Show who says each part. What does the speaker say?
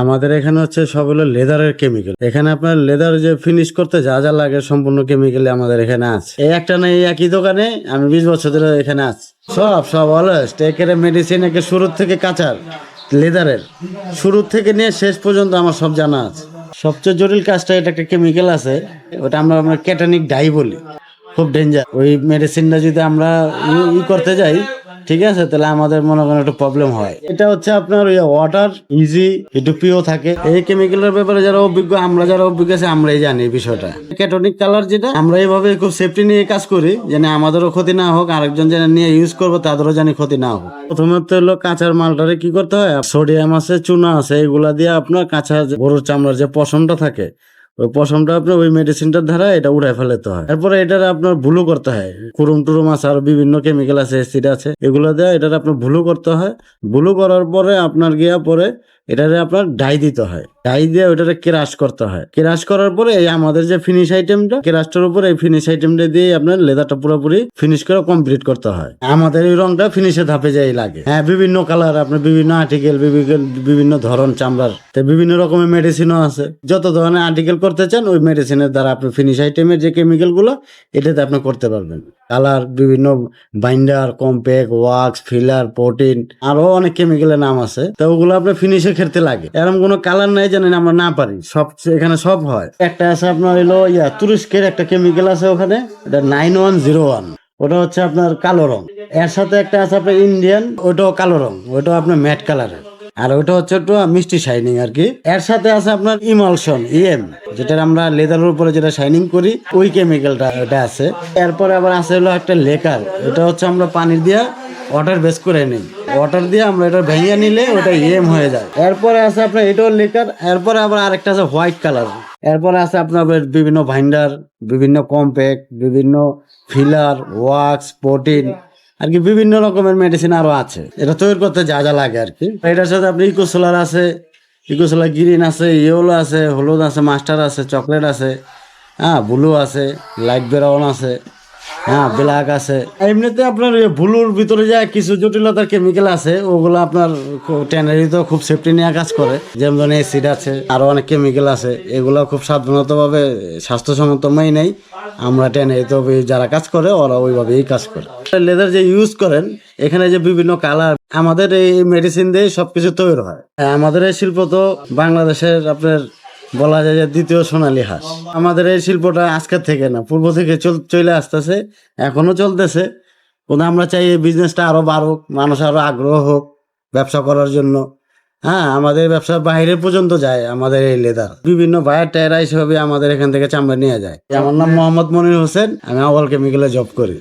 Speaker 1: আমাদের এখানে হচ্ছে সব হলো লেদারের কেমিক্যাল এখানে আপনার লেদার যে ফিনিশ করতে যা যা লাগে সম্পূর্ণ কেমিক্যাল আমাদের এখানে আছে। এই একটা না এই একই দোকানে আমি বিশ বছর ধরে এখানে আছি। সব সব অলওয়েজ টেকের মেডিসিন একে শুরু থেকে কাঁচার, লেদারের। শুরু থেকে নিয়ে শেষ পর্যন্ত আমার সব জানা আছে। সবচেয়ে জটিল কাজটা এটা একটা কেমিক্যাল আছে, ওটা আমরা আমরা ক্যাটানিক ডাই বলি। খুব ডেঞ্জার ওই মেডিসিনটা যদি আমরা ই করতে যাই ঠিক আছে? তাহলে আমাদের মনে করেন একটু প্রবলেম হয়। এটা হচ্ছে আপনার ওই ওয়াটার ইজি একটু পিও থাকে। এই কেমিক্যালের ব্যাপারে যারা অভিজ্ঞ, আমরা যারা অভিজ্ঞ আছে, আমরাই জানি বিষয়টা। ক্যাটনিক কালার যেটা, আমরা এইভাবে খুব সেফটি নিয়ে কাজ করি, যেন আমাদেরও ক্ষতি না হোক, আরেকজন যেন নিয়ে ইউজ করব, তাদেরও জানি ক্ষতি না হোক। প্রথমে তো হলো কাঁচার মালটারে কি করতে হয়? সোডিয়াম আছে, চুনা আছে, এগুলা দিয়ে আপনার কাঁচা গরুর চামড়ার যে পশমটা থাকে ওই পশমটা আপনার ওই মেডিসিনটার দ্বারা এটা উড়াই ফেলাতে হয়। তারপরে এটার আপনার ভুলু করতে হয়। কুরুম টুরুম আছে, আর বিভিন্ন কেমিক্যাল আছে অ্যাসিড আছে, এগুলো দিয়ে এটার আপনার ভুলু করতে হয়। ভুলু করার পরে আপনার গিয়া পরে এটারে আপনার ডাই দিতে হয়। ডাই দিয়ে ওটারে ক্রাশ করতে হয়। ক্রাশ করার পরে এই আমাদের যে ফিনিশ আইটেমটা ক্রাশটার উপরে এই ফিনিশ আইটেমটা দিয়ে আপনার লেদারটা পুরোপুরি ফিনিশ করে কমপ্লিট করতে হয়। আমাদের এই রংটা ফিনিশে ধাপে যাই লাগে। হ্যাঁ বিভিন্ন কালার আপনার বিভিন্ন আর্টিকেল বিভিন্ন ধরন চামড়ার। বিভিন্ন রকমের মেডিসিনও আছে। যত ধরনের আর্টিকেল করতে চান, ওই মেডিসিনের দ্বারা আপনি ফিনিশ আইটেমের যে কেমিক্যালগুলো, এটাতে আপনি করতে পারবেন। কালার বিভিন্ন binder compact wax filler protein আরও অনেক কেমিক্যালের নাম আছে। তো ওগুলো আপনার ফিনিশে খেলতে লাগে। এরকম কোনো কালার নাই জানেন, আমরা না পারি। সব এখানে সব হয়। একটা আছে আপনার হইল ইয়া, তুরস্কের একটা কেমিক্যাল আছে ওখানে, এটা নাইন ওয়ান জিরো ওয়ান ওটা হচ্ছে আপনার কালো রং। এর সাথে একটা আছে আপনার ইন্ডিয়ান ওটাও কালো রং ওটাও আপনার ম্যাট কালারের আর ওটা হচ্ছে একটু মিষ্টি শাইনিং আর কি। এর সাথে আছে আপনার ইমালশন ইএম যেটা আমরা লেদারের উপরে যেটা শাইনিং করি, ওই কেমিক্যালটা এটা আছে। এরপরে আবার আছে হলো একটা লেকার এটা হচ্ছে আমরা পানি দিয়া ওয়াটার বেস করে নিই। ওয়াটার দিয়ে আমরা এটা ভেঙে নিলে ওটা ইএম হয়ে যায়। এরপরে আছে আপনার এটাও লেকার এরপরে আবার আরেকটা আছে হোয়াইট কালার এরপরে আছে আপনার বিভিন্ন ভাইন্ডার বিভিন্ন কম্প্যাক্ট বিভিন্ন ফিলার ওয়াক্স প্রোটিন আর কি বিভিন্ন রকমের মেডিসিন আরও আছে। এটা তৈরি করতে যা যা লাগে আর কি। এটার সাথে আপনি ইকোসোলার আছে, ইকোসোলার গ্রিন আছে, ইয়েলো আছে, হলুদ আছে, মাস্টার আছে, চকলেট আছে হ্যাঁ ব্লু আছে, লাইট ব্রাউন আছে হ্যাঁ ব্ল্যাক আছে। এমনিতে আপনার ব্লুর ভিতরে যা কিছু জটিলতার কেমিক্যাল আছে, ওগুলো আপনার ট্যানারি তো খুব সেফটি নিয়ে কাজ করে। যেমন ধরেন অ্যাসিড আছে, আরও অনেক কেমিক্যাল আছে, এগুলো খুব সাবধানত ভাবে স্বাস্থ্যসম্মত মেই নেই আমরা টেনে তো যারা কাজ করে, ওরা ওইভাবেই কাজ করে। লেদার যে ইউজ করেন, এখানে যে বিভিন্ন কালার আমাদের এই মেডিসিন দিয়ে সবকিছু তৈরি হয়। আমাদের এই শিল্প তো বাংলাদেশের আপনার বলা যায় যে দ্বিতীয় সোনালী হাঁস। আমাদের এই শিল্পটা আজকের থেকে না, পূর্ব থেকে চল চলে আসতেছে, এখনও চলতেছে। কিন্তু আমরা চাই এই বিজনেসটা আরও বাড়ুক, মানুষ আরও আগ্রহ হোক ব্যবসা করার জন্য। হ্যাঁ আমাদের ব্যবসা বাইরে পর্যন্ত যায় আমাদের এই লেদার। বিভিন্ন বায়ার টায়ারা হিসেবে আমাদের এখান থেকে চামড়া নিয়ে যায়। আমার নাম মোহাম্মদ মনির হোসেন আমি আওয়াল কেমিক্যালে জব করি।